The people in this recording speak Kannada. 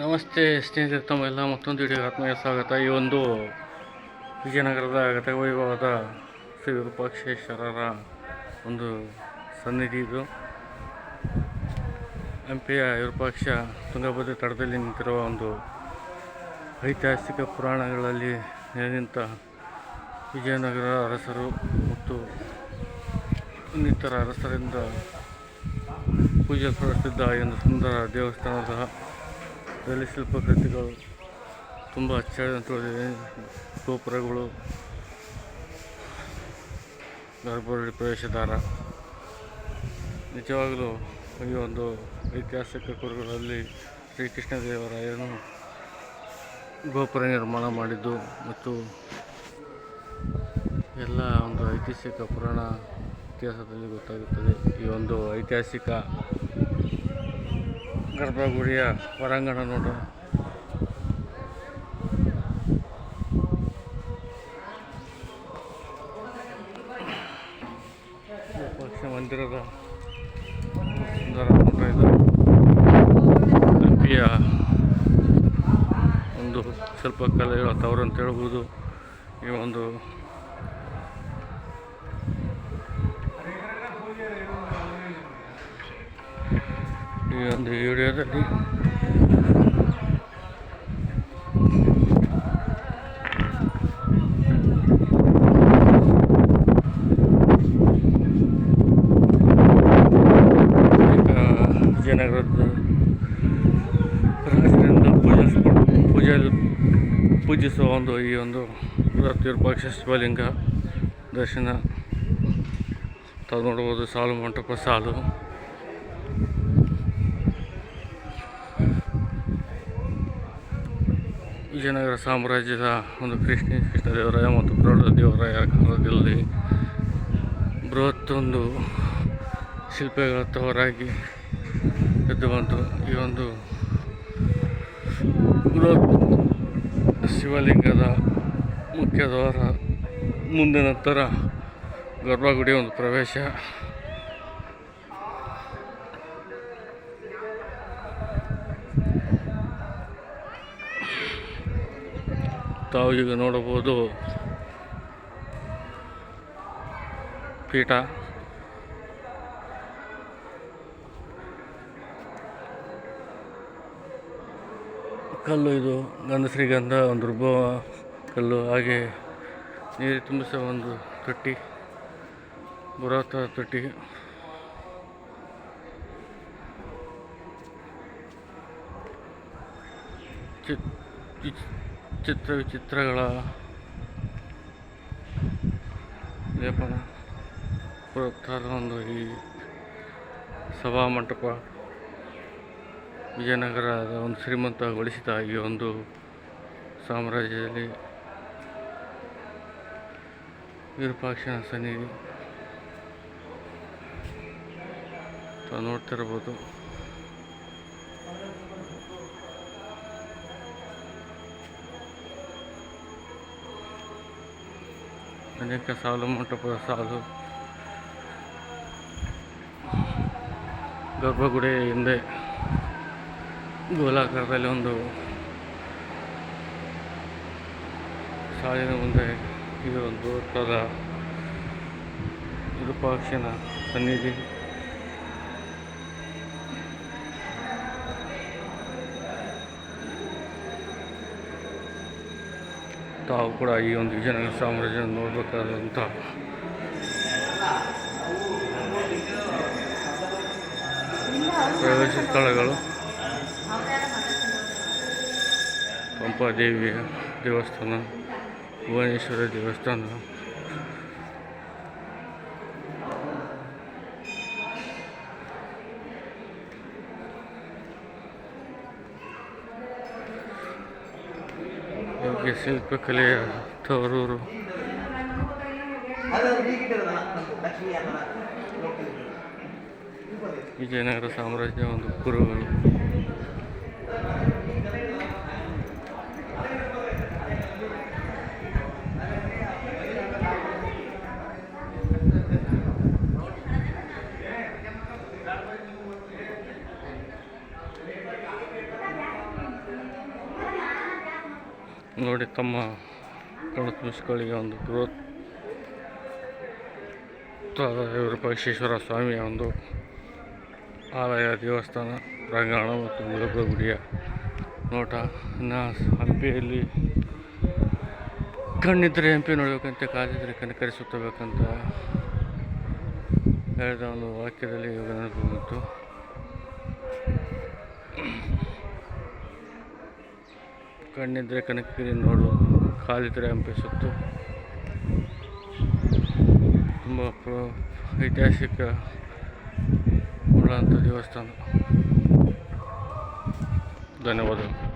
ನಮಸ್ತೆ ಸ್ನೇಹಿತರೆ, ತಮ್ಮೆಲ್ಲ ಮತ್ತೊಂದು ವಿಡಿಯೋಗೆ ಆತ್ಮೀಯ ಸ್ವಾಗತ. ಈ ಒಂದು ವಿಜಯನಗರದ ಗತವೈಭವದ ಶ್ರೀ ವಿರೂಪಾಕ್ಷೇಶ್ವರರ ಒಂದು ಸನ್ನಿಧಿ ಇದು. ಹಂಪಿಯ ವಿರೂಪಾಕ್ಷ ತುಂಗಭದ್ರಾ ತಡದಲ್ಲಿ ನಿಂತಿರುವ ಒಂದು ಐತಿಹಾಸಿಕ ಪುರಾಣಗಳಲ್ಲಿ ನಿಂತ ವಿಜಯನಗರ ಅರಸರು ಮತ್ತು ಇನ್ನಿತರ ಅರಸರಿಂದ ಪೂಜೆ ಸಲ್ಲಿಸಿದ್ದ ಈ ಒಂದು ಸುಂದರ ದೇವಸ್ಥಾನದ ಇದರಲ್ಲಿ ಶಿಲ್ಪಕೃತಿಗಳು ತುಂಬ ಅಚ್ಚಳಿದೆ ಗೋಪುರಗಳು, ಗರ್ಭಗುಡಿ ಪ್ರವೇಶದ್ವಾರ. ನಿಜವಾಗಲೂ ಈ ಒಂದು ಐತಿಹಾಸಿಕ ಕುರುಗಳಲ್ಲಿ ಶ್ರೀಕೃಷ್ಣ ದೇವರಾಯನು ಗೋಪುರ ನಿರ್ಮಾಣ ಮಾಡಿದ್ದು ಮತ್ತು ಎಲ್ಲ ಒಂದು ಐತಿಹಾಸಿಕ ಪುರಾಣ ಇತಿಹಾಸದಲ್ಲಿ ಗೊತ್ತಾಗುತ್ತದೆ. ಈ ಒಂದು ಐತಿಹಾಸಿಕ ಗರ್ಭಗುಡಿಯ ಹೊರಾಂಗಣ ನೋಡ. ಪಕ್ಷ ಮಂದಿರದ ಸುಂದರ ಇದು ಹಂಪಿಯ ಒಂದು ಸ್ವಲ್ಪ ಕಲೆಗಳ ತವರು ಅಂತ ಹೇಳ್ಬೋದು. ಈ ಒಂದು ಈ ಒಂದು ವಿಡಿಯೋದಲ್ಲಿ ವಿಜಯನಗರದ ರಾಜರಿಂದ ಪೂಜಿಸ್ಕೊಂಡು ಪೂಜೆ ಪೂಜಿಸುವ ಒಂದು ಈ ಒಂದು ವಿರೂಪಾಕ್ಷ ಶಿವಲಿಂಗ ದರ್ಶನ. ತಾವು ನೋಡ್ಬೋದು ಸಾಲು ಮಂಟಪ ಸಾಲು. ವಿಜಯನಗರ ಸಾಮ್ರಾಜ್ಯದ ಒಂದು ಕೃಷ್ಣ ದೇವರಾಯ ಮತ್ತು ಪ್ರೌಢ ದೇವರಾಯ ಕಾಲದಲ್ಲಿ ಒಂದು ಶಿಲ್ಪಗಳ ತವರಾಗಿ ಎದ್ದು ಬಂತು. ಈ ಒಂದು ಬೃಹತ್ ಶಿವಲಿಂಗದ ಮುಖ್ಯ ದ್ವಾರ ಮುಂದೆ ನಂತರ ಗರ್ಭಗುಡಿ ಒಂದು ಪ್ರವೇಶ. ತಾವು ಈಗ ನೋಡಬಹುದು ಪೀಠ. ಕಲ್ಲು ಇದು, ಗಂಧ ಶ್ರೀಗಂಧ, ಒಂದು ರುಬ್ಬ ಕಲ್ಲು, ಹಾಗೆ ನೀರು ತುಂಬಿಸುವ ಒಂದು ತೊಟ್ಟಿ, ಬೃಹತ್ ತೊಟ್ಟಿ. ಚಿತ್ ಚಿತ್- ಚಿತ್ರ ವಿಚಿತ್ರಗಳ ಲೇಪನ ಒಂದು ಈ ಸಭಾ ಮಂಟಪ ವಿಜಯನಗರದ ಒಂದು ಶ್ರೀಮಂತಗೊಳಿಸಿದ ಈ ಒಂದು ಸಾಮ್ರಾಜ್ಯದಲ್ಲಿ ವಿರೂಪಾಕ್ಷನ ಸನ್ನಿಧಿ ನೋಡ್ತಿರ್ಬೋದು. ಅನೇಕ ಸಾಲು ಮಂಟಪದ ಸಾಲು. ಗರ್ಭಗುಡಿ ಹಿಂದೆ ಗೋಲಾಕಾರದಲ್ಲಿ ಒಂದು ಸಾಲಿನ ಮುಂದೆ ಇದು ಒಂದು ಬೃಹತ್ತಾದ ವಿರೂಪಾಕ್ಷನ ಸನ್ನಿಧಿ. ತಾವು ಕೂಡ ಈ ಒಂದು ವಿಜಯನಗರ ಸಾಮ್ರಾಜ್ಯ ನೋಡಬೇಕಾದಂಥ ಪ್ರವೇಶ ಸ್ಥಳಗಳು. ಪಂಪಾದೇವಿಯ ದೇವಸ್ಥಾನ ಭುವನೇಶ್ವರ ದೇವಸ್ಥಾನ ಯೋಗ್ಯ ಶಿಲ್ಪಕಲೆಯ ತವರೂರು. ವಿಜಯನಗರ ಸಾಮ್ರಾಜ್ಯ ಒಂದು ಕುರುಗಳು ನೋಡಿ ತಮ್ಮ ತುಂಬಿಸ್ಕೊಳ್ಳಿಗೆ ಒಂದು ಬೃಹತ್ ವಿರೂಪಾಕ್ಷೇಶ್ವರ ಸ್ವಾಮಿಯ ಒಂದು ಆಲಯ, ದೇವಸ್ಥಾನ ಪ್ರಾಂಗಣ ಮತ್ತು ಮುಳುಗುವ ಗುಡಿಯ ನೋಟ. ಇನ್ನು ಹಂಪಿಯಲ್ಲಿ ಕಣ್ಣಿದ್ದರೆ ಹಂಪಿ ನೋಡಬೇಕಂತ, ಕಾಲಿದ್ದರೆ ಕನಕರಿಸುತ್ತಬೇಕಂತ ಹೇಳಿದ ಒಂದು ವಾಕ್ಯದಲ್ಲಿ ಇವಾಗ ನೆನಪು ಬಂತು. ಕಣ್ಣಿದ್ದರೆ ಕನಕಗಿರಿ ನೋಡು. ಕಾಲಿದ್ರೆ ಹಂಪಿ ಸುತ್ತು ತುಂಬ ಐತಿಹಾಸಿಕ ಉಳ್ಳಂಥ ದೇವಸ್ಥಾನ. ಧನ್ಯವಾದಗಳು.